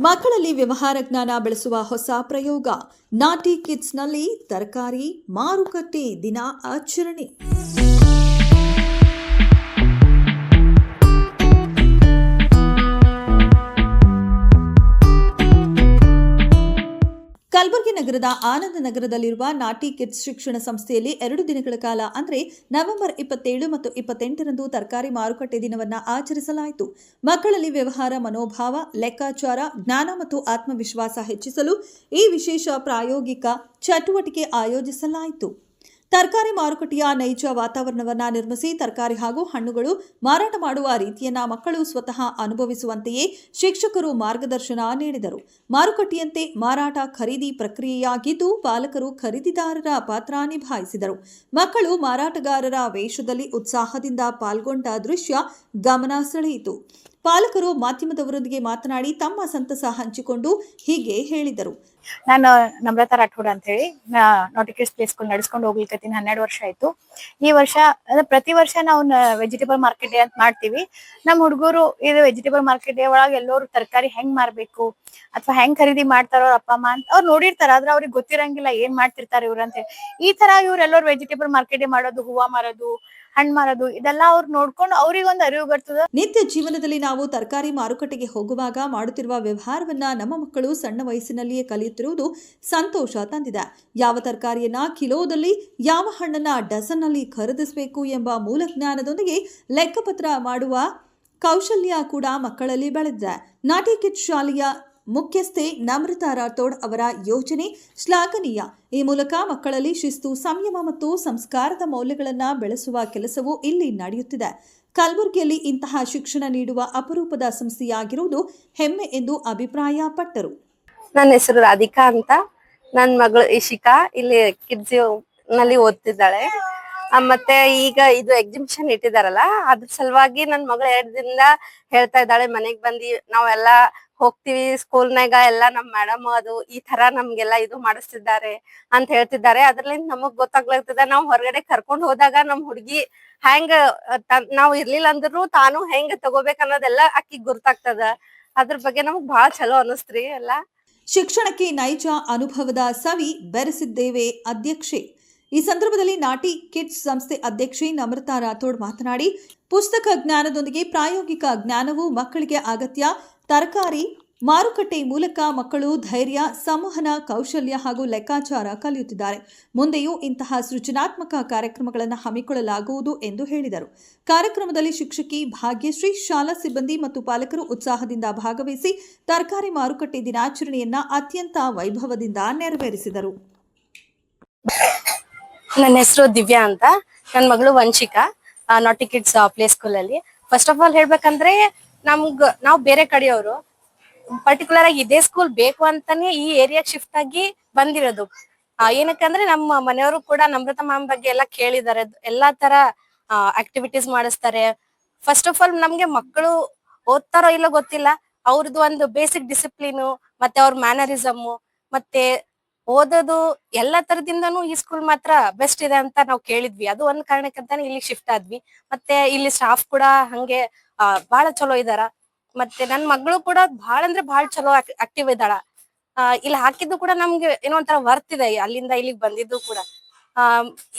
ಮಕ್ಕಳಲ್ಲಿ ವ್ಯವಹಾರ ಜ್ಞಾನ ಬೆಳೆಸುವ ಹೊಸ ಪ್ರಯೋಗ. ನಾಟಿ ಕಿಡ್ಸ್ನಲ್ಲಿ ತರಕಾರಿ ಮಾರುಕಟ್ಟೆ ದಿನ ಆಚರಣೆ. ನಗರದ ಆನಂದ ನಗರದಲ್ಲಿರುವ ನಾಟಿ ಕಿಡ್ಸ್ ಶಿಕ್ಷಣ ಸಂಸ್ಥೆಯಲ್ಲಿ ಎರಡು ದಿನಗಳ ಕಾಲ, ಅಂದರೆ ನವೆಂಬರ್ ಇಪ್ಪತ್ತೇಳು ಮತ್ತು ಇಪ್ಪತ್ತೆಂಟರಂದು ತರಕಾರಿ ಮಾರುಕಟ್ಟೆ ದಿನವನ್ನು ಆಚರಿಸಲಾಯಿತು. ಮಕ್ಕಳಲ್ಲಿ ವ್ಯವಹಾರ ಮನೋಭಾವ, ಲೆಕ್ಕಾಚಾರ, ಜ್ಞಾನ ಮತ್ತು ಆತ್ಮವಿಶ್ವಾಸ ಹೆಚ್ಚಿಸಲು ಈ ವಿಶೇಷ ಪ್ರಾಯೋಗಿಕ ಚಟುವಟಿಕೆ ಆಯೋಜಿಸಲಾಯಿತು. ತರಕಾರಿ ಮಾರುಕಟ್ಟೆಯ ನೈಜ ವಾತಾವರಣವನ್ನು ನಿರ್ಮಿಸಿ ತರಕಾರಿ ಹಾಗೂ ಹಣ್ಣುಗಳು ಮಾರಾಟ ಮಾಡುವ ರೀತಿಯನ್ನ ಮಕ್ಕಳು ಸ್ವತಃ ಅನುಭವಿಸುವಂತೆಯೇ ಶಿಕ್ಷಕರು ಮಾರ್ಗದರ್ಶನ ನೀಡಿದರು. ಮಾರುಕಟ್ಟೆಯಂತೆ ಮಾರಾಟ ಖರೀದಿ ಪ್ರಕ್ರಿಯೆಯಾಗಿದ್ದು ಪಾಲಕರು ಖರೀದಿದಾರರ ಪಾತ್ರ ನಿಭಾಯಿಸಿದರು. ಮಕ್ಕಳು ಮಾರಾಟಗಾರರ ವೇಷದಲ್ಲಿ ಉತ್ಸಾಹದಿಂದ ಪಾಲ್ಗೊಂಡ ದೃಶ್ಯ ಗಮನ ಸೆಳೆಯಿತು. ಪಾಲಕರು ಮಾಧ್ಯಮದವರೊಂದಿಗೆ ಮಾತನಾಡಿ ತಮ್ಮ ಸಂತಸ ಹಂಚಿಕೊಂಡು ಹೀಗೆ ಹೇಳಿದರು. ನಾನು ನಮ್ರತಾ ರಾಠೋಡ್ ಅಂತ ಹೇಳಿ ನೋಟಿಕೇಶ್ ಪ್ಲೇಸ್ ಸ್ಕೂಲ್ ನಡೆಸ್ಕೊಂಡು ಹೋಗ್ಲಿಕತ್ತೀನಿ ಹನ್ನೆರಡು ವರ್ಷ ಆಯ್ತು. ಈ ವರ್ಷ ಅಂದ್ರೆ ಪ್ರತಿ ವರ್ಷ ನಾವು ವೆಜಿಟೇಬಲ್ ಮಾರ್ಕೆಟ್ ಡೇ ಅಂತ ಮಾಡ್ತೀವಿ. ನಮ್ಮ ಹುಡುಗರು ಇದು ವೆಜಿಟೇಬಲ್ ಮಾರ್ಕೆಟ್ ಡೇ ಒಳಗೆ ಎಲ್ಲರೂ ತರಕಾರಿ ಹೆಂಗ್ ಮಾರ್ಬೇಕು ಅಥವಾ ಹೆಂಗ್ ಖರೀದಿ ಮಾಡ್ತಾರೋ ಅವ್ರ ಅಪ್ಪ ಅಮ್ಮ ಅಂತ ಅವ್ರು ನೋಡಿರ್ತಾರ ಆದ್ರೆ ಅವ್ರಿಗೆ ಗೊತ್ತಿರಂಗಿಲ್ಲ ಏನ್ ಮಾಡ್ತಿರ್ತಾರೆ ಇವ್ರು ಅಂತ ಹೇಳಿ. ಈ ತರ ಇವ್ರೆಲ್ಲರೂ ವೆಜಿಟೇಬಲ್ ಮಾರ್ಕೆಟ್ ಡೇ ಮಾಡೋದು ಹೂವ ಮಾರೋದು ಹಣ್ಣು ಮಾರೋದು ಇದೆಲ್ಲ ಅವ್ರು ನೋಡ್ಕೊಂಡು ಅವ್ರಿಗೊಂದು ಅರಿವು ಬರ್ತದ. ನಿತ್ಯ ಜೀವನದಲ್ಲಿ ನಾವು ತರಕಾರಿ ಮಾರುಕಟ್ಟೆಗೆ ಹೋಗುವಾಗ ಮಾಡುತ್ತಿರುವ ವ್ಯವಹಾರವನ್ನ ನಮ್ಮ ಮಕ್ಕಳು ಸಣ್ಣ ವಯಸ್ಸಿನಲ್ಲಿಯೇ ಕಲಿಯುತ್ತಿರುವುದು ಸಂತೋಷ ತಂದಿದೆ. ಯಾವ ತರಕಾರಿಯನ್ನ ಕಿಲೋದಲ್ಲಿ ಯಾವ ಹಣ್ಣನ್ನ ಡಸನ್ನಲ್ಲಿ ಖರೀದಿಸಬೇಕು ಎಂಬ ಮೂಲ ಜ್ಞಾನದೊಂದಿಗೆ ಲೆಕ್ಕಪತ್ರ ಮಾಡುವ ಕೌಶಲ್ಯ ಕೂಡ ಮಕ್ಕಳಲ್ಲಿ ಬೆಳೆದಿದೆ. ನಾಟಿ ಕಿಟ್ ಶಾಲೆಯ ಮುಖ್ಯಸ್ಥೆ ನಮ್ರತಾ ರಾಥೋಡ್ ಅವರ ಯೋಜನೆ ಶ್ಲಾಘನೀಯ. ಈ ಮೂಲಕ ಮಕ್ಕಳಲ್ಲಿ ಶಿಸ್ತು, ಸಂಯಮ ಮತ್ತು ಸಂಸ್ಕಾರದ ಮೌಲ್ಯಗಳನ್ನು ಬೆಳೆಸುವ ಕೆಲಸವು ಇಲ್ಲಿ ನಡೆಯುತ್ತಿದೆ. ಕಲಬುರಗಿಯಲ್ಲಿ ಇಂತಹ ಶಿಕ್ಷಣ ನೀಡುವ ಅಪರೂಪದ ಸಂಸ್ಥೆಯಾಗಿರುವುದು ಹೆಮ್ಮೆ ಎಂದು ಅಭಿಪ್ರಾಯಪಟ್ಟರು. ನನ್ನ ಹೆಸರು ರಾಧಿಕಾ ಅಂತ. ನನ್ನ ಮಗಳು ಇಶಿಕಾ. ಇಲ್ಲಿ ಕಿಡ್ಸ್ನಲ್ಲಿ ಓದ್ತಿದ್ದಾಳೆ. ಮತ್ತೆ ಈಗ ಇದು ಎಕ್ಸಿಬಿಷನ್ ಇಟ್ಟಿದಾರಲ್ಲ, ಅದ್ರ ಸಲುವಾಗಿ ನನ್ ಮಗಳು ಎರಡ್ ದಿನದಿಂದ ಹೇಳ್ತಾ ಇದ್ದಾಳೆ, ಮನೆಗ್ ಬಂದಿ ನಾವೆಲ್ಲ ಹೋಗ್ತಿವಿ ಸ್ಕೂಲ್ನಾಗ ಎಲ್ಲ ನಮ್ ಮೇಡಮ್ ಅದು ಈ ತರ ನಮ್ಗೆಲ್ಲ ಇದು ಮಾಡಿಸ್ತಿದ್ದಾರೆ ಅಂತ ಹೇಳ್ತಿದ್ದಾರೆ. ಅದ್ರಲ್ಲಿಂದ ನಮಗ್ ಗೊತ್ತಾಗ್ಲಾಗ್ತದ ನಾವ್ ಹೊರಗಡೆ ಕರ್ಕೊಂಡ್ ಹೋದಾಗ ನಮ್ ಹುಡ್ಗಿ ಹೆಂಗ ನಾವ್ ಇರ್ಲಿಲ್ಲ ಅಂದ್ರೂ ತಾನು ಹೆಂಗ್ ತಗೋಬೇಕ ಅನ್ನೋದೆಲ್ಲ ಅಕ್ಕಿ ಗುರ್ತಾಗ್ತದ. ಅದ್ರ ಬಗ್ಗೆ ನಮಗ್ ಬಹಳ ಚಲೋ ಅನಸ್ತ್ರಿ ಎಲ್ಲಾ. ಶಿಕ್ಷಣಕ್ಕೆ ನೈಜ ಅನುಭವದ ಸವಿ ಬೆರೆಸಿದ್ದೇವೆ ಅಧ್ಯಕ್ಷೆ. ಈ ಸಂದರ್ಭದಲ್ಲಿ ನಾಟಿ ಕಿಡ್ಸ್ ಸಂಸ್ಥೆ ಅಧ್ಯಕ್ಷೆ ನಮ್ರತಾ ರಾಥೋಡ್ ಮಾತನಾಡಿ, ಪುಸ್ತಕ ಜ್ಞಾನದೊಂದಿಗೆ ಪ್ರಾಯೋಗಿಕ ಜ್ಞಾನವು ಮಕ್ಕಳಿಗೆ ಅಗತ್ಯ. ತರಕಾರಿ, ಮಾರುಕಟ್ಟೆ ಮೂಲಕ ಮಕ್ಕಳು ಧೈರ್ಯ, ಸಂವಹನ, ಕೌಶಲ್ಯ ಹಾಗೂ ಲೆಕ್ಕಾಚಾರ ಕಲಿಯುತ್ತಿದ್ದಾರೆ. ಮುಂದೆಯೂ ಇಂತಹ ಸೃಜನಾತ್ಮಕ ಕಾರ್ಯಕ್ರಮಗಳನ್ನು ಹಮ್ಮಿಕೊಳ್ಳಲಾಗುವುದು ಎಂದು ಹೇಳಿದರು. ಕಾರ್ಯಕ್ರಮದಲ್ಲಿ ಶಿಕ್ಷಕಿ ಭಾಗ್ಯಶ್ರೀ, ಶಾಲಾ ಸಿಬ್ಬಂದಿ ಮತ್ತು ಪಾಲಕರು ಉತ್ಸಾಹದಿಂದ ಭಾಗವಹಿಸಿ ತರಕಾರಿ ಮಾರುಕಟ್ಟೆ ದಿನಾಚರಣೆಯನ್ನ ಅತ್ಯಂತ ವೈಭವದಿಂದ ನೆರವೇರಿಸಿದರು. ನನ್ನ ಹೆಸರು ದಿವ್ಯಾ ಅಂತ. ನನ್ನ ಮಗಳು ವಂಶಿಕಾ. ನಾಟಿ ಕಿಡ್ಸ್ ಪ್ಲೇ ಸ್ಕೂಲಲ್ಲಿ ಫಸ್ಟ್ ಆಫ್ ಆಲ್ ಹೇಳ್ಬೇಕಂದ್ರೆ ನಮ್ಗ್, ನಾವ್ ಬೇರೆ ಕಡೆಯವರು ಪರ್ಟಿಕ್ಯುಲರ್ ಆಗಿ ಇದೇ ಸ್ಕೂಲ್ ಬೇಕು ಅಂತಾನೆ ಈ ಏರಿಯಾಗ್ ಶಿಫ್ಟ್ ಆಗಿ ಬಂದಿರೋದು. ಏನಕ್ಕೆ ಏನಕ್ಕಂದ್ರೆ ನಮ್ಮ ಮನೆಯವರು ಕೂಡ ನಮ್ರತ ಮ್ಯಾಮ್ ಬಗ್ಗೆ ಎಲ್ಲ ಕೇಳಿದ್ದಾರೆ ಎಲ್ಲಾ ತರ ಆಕ್ಟಿವಿಟೀಸ್ ಮಾಡಿಸ್ತಾರೆ. ಫಸ್ಟ್ ಆಫ್ ಆಲ್ ನಮ್ಗೆ ಮಕ್ಕಳು ಓದ್ತಾರೋ ಇಲ್ಲೋ ಗೊತ್ತಿಲ್ಲ. ಅವ್ರದ್ದು ಒಂದು ಬೇಸಿಕ್ ಡಿಸಿಪ್ಲಿನ್ ಮತ್ತೆ ಅವ್ರ ಮ್ಯಾನರಿಸಮ್ ಮತ್ತೆ ಓದೋದು ಎಲ್ಲ ತರದಿಂದನೂ ಈ ಸ್ಕೂಲ್ ಮಾತ್ರ ಬೆಸ್ಟ್ ಇದೆ ಅಂತ ನಾವು ಕೇಳಿದ್ವಿ. ಅದು ಒಂದ್ ಕಾರಣಕ್ಕಂತಾನೆ ಇಲ್ಲಿ ಶಿಫ್ಟ್ ಆದ್ವಿ. ಮತ್ತೆ ಇಲ್ಲಿ ಸ್ಟಾಫ್ ಕೂಡ ಹಂಗೆ ಬಹಳ ಚಲೋ ಇದಾರ. ಮತ್ತೆ ನನ್ ಮಗಳು ಕೂಡ ಬಹಳ ಅಂದ್ರೆ ಬಹಳ ಚಲೋ ಆಕ್ಟಿವ್ ಇದ್ದಾಳ. ಇಲ್ಲಿ ಹಾಕಿದ್ದು ಕೂಡ ನಮ್ಗೆ ಏನೋ ಒಂಥರ ವರ್ತ್ ಇದೆ ಅಲ್ಲಿಂದ ಇಲ್ಲಿಗೆ ಬಂದಿದ್ದು ಕೂಡ.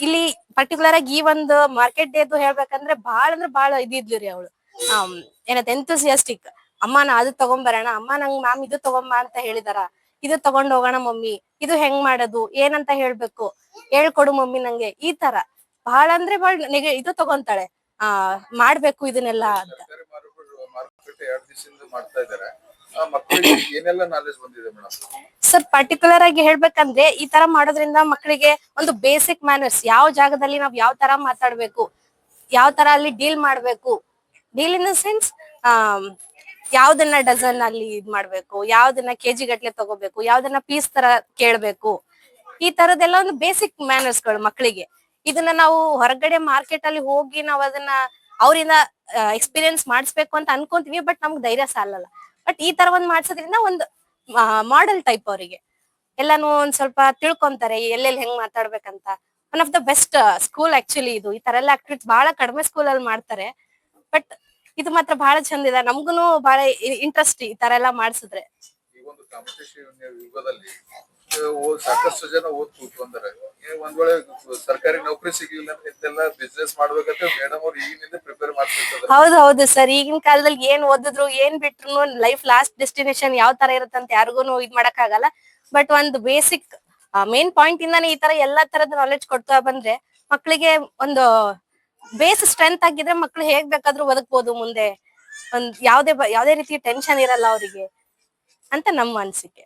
ಇಲ್ಲಿ ಪರ್ಟಿಕ್ಯುಲರ್ ಆಗಿ ಈ ಒಂದು ಮಾರ್ಕೆಟ್ ಡೇದು ಹೇಳ್ಬೇಕಂದ್ರೆ ಬಹಳ ಅಂದ್ರೆ ಬಹಳ ಇದಿದ್ಲು ರೀ ಅವಳು. ಏನಂತ ಎಂತೂಸಿಯಾಸ್ಟಿಕ್ ಅಮ್ಮ ನಾ ಅದು ತಗೊಂಬರೋಣ ಅಮ್ಮ ನಂಗ್ ಮ್ಯಾಮ್ ಇದು ತಗೊಂಬ ಅಂತ ಹೇಳಿದಾರ. ಇದು ತಗೊಂಡ್ ಹೋಗೋಣ ಮಮ್ಮಿ ಇದು ಹೆಂಗ್ ಮಾಡೋದು ಏನಂತ ಹೇಳ್ಬೇಕು. ಹೇಳ್ಕೊಡು ಮಮ್ಮಿ ನಂಗೆ ಈ ತರ. ಬಹಳ ಅಂದ್ರೆ ಬಹಳ ನೆಗೆ ಇದು ತಗೊಂತಾಳೆ. ಆ ಮಾಡ್ಬೇಕು ಇದನ್ನೆಲ್ಲ ಅಂತ. ಸರ್ ಪರ್ಟಿಕ್ಯುಲರ್ ಆಗಿ ಹೇಳ್ಬೇಕಂದ್ರೆ ಈ ತರ ಮಾಡೋದ್ರಿಂದ ಮಕ್ಕಳಿಗೆ ಒಂದು ಬೇಸಿಕ್ ಮ್ಯಾನರ್ಸ್ ಯಾವ ಜಾಗದಲ್ಲಿ ನಾವ್ ಯಾವ ತರ ಮಾತಾಡ್ಬೇಕು ಯಾವ ತರ ಅಲ್ಲಿ ಡೀಲ್ ಮಾಡ್ಬೇಕು. ಡೀಲ್ ಇನ್ ದ ಸೆನ್ಸ್ ಯಾವ್ದನ್ನ ಡಜನ್ ಅಲ್ಲಿ ಇದ್ ಮಾಡ್ಬೇಕು, ಯಾವ್ದನ್ನ ಕೆಜಿ ಗಟ್ಲೆ ತಗೋಬೇಕು, ಯಾವ್ದನ್ನ ಪೀಸ್ ತರ ಕೇಳ್ಬೇಕು. ಈ ತರದೆಲ್ಲ ಒಂದು ಬೇಸಿಕ್ ಮ್ಯಾನರ್ಸ್ಗಳು ಮಕ್ಕಳಿಗೆ ಇದನ್ನ ನಾವು ಹೊರಗಡೆ ಮಾರ್ಕೆಟ್ ಅಲ್ಲಿ ಹೋಗಿ ನಾವು ಅದನ್ನ ಅವರಿಂದ ಎಕ್ಸ್ಪೀರಿಯನ್ಸ್ ಮಾಡಿಸ್ಬೇಕು ಅಂತ ಅನ್ಕೊಂತೀವಿ ಬಟ್ ನಮ್ಗೆ ಧೈರ್ಯ ಸಾಲಲ್ಲ. ಬಟ್ ಈ ತರ ಒಂದ್ ಮಾಡ್ಸೋದ್ರಿಂದ ಒಂದು ಮಾಡೆಲ್ ಟೈಪ್ ಅವರಿಗೆ. ಎಲ್ಲಾನು ಒಂದ್ ಸ್ವಲ್ಪ ತಿಳ್ಕೊಂತಾರೆ ಎಲ್ಲೆಲ್ಲಿ ಹೆಂಗ್ ಮಾತಾಡ್ಬೇಕಂತ. One of the best school actually ಇದು. ಈ ತರ ಎಲ್ಲ ಆಕ್ಟಿವಿಟೀಸ್ ಬಹಳ ಕಡಿಮೆ ಸ್ಕೂಲ್ ಅಲ್ಲಿ ಮಾಡ್ತಾರೆ. ಬಟ್ ಇದು ಮಾತ್ರ ಬಹಳ ಚಂದ ಇದೆ. ನಮ್ಗುನು ಬಹಳ ಇಂಟ್ರೆಸ್ಟ್ ಈ ತರ ಎಲ್ಲ ಮಾಡ್ಸಿದ್ರೆ. ಕಾಂಪಿಟೇಷನ್ ಯುಗದಲ್ಲಿ ಆ, ಓದ್- ಸಾಕಷ್ಟು ಜನ ಓದ್ ಕೂತ್ಕೊಂಡಾರೆ ಏ, ಒಂದ್ ವೇಳೆ ಸರ್ಕಾರಿ ನೌಕರಿ ಸಿಗ್ಲಿಲ್ಲ ಅಂದ್ರೆ ಇಂತೆಲ್ಲ ಬಿಸ್ನೆಸ್ ಮಾಡ್ಬೇಕಂತ ಮೇಡಮ್ ಅವ್ರು ಈಗಿನಿಂದ ಪ್ರಿಪೇರ್ ಮಾಡ್ತಿರ್ತಾರೆ. ಹೌದು ಹೌದು ಸರ್ ಈಗಿನ ಕಾಲದಲ್ಲಿ ಏನ್ ಓದಿದ್ರು ಏನ್ ಬಿಟ್ರು ಲೈಫ್ ಲಾಸ್ಟ್ ಡೆಸ್ಟಿನೇಷನ್ ಯಾವ ತರ ಇರುತ್ತಂತ ಯಾರಿಗೂ ಇದ್ ಮಾಡಕ್ ಆಗಲ್ಲ ಬಟ್ ಒಂದು ಬೇಸಿಕ್ ಮೇನ್ ಪಾಯಿಂಟ್ ಇಂದಾನೆ ಈ ತರ ಎಲ್ಲಾ ತರದ ನಾಲೆಜ್ ಕೊಡ್ತಾ ಬಂದ್ರೆ ಮಕ್ಕಳಿಗೆ ಒಂದು ಬೇಸ್ ಸ್ಟ್ರೆಂತ್ ಆಗಿದ್ರೆ ಮಕ್ಳು ಹೇಗ್ ಬೇಕಾದ್ರೂ ಬದುಕ್ಬೋದು ಮುಂದೆ. ಒಂದ್ ಯಾವ್ದೇ ಯಾವ್ದೇ ರೀತಿ ಟೆನ್ಷನ್ ಇರಲ್ಲ ಅವರಿಗೆ ಅಂತ ನಮ್ಮ ಅನ್ಸಿಕೆ.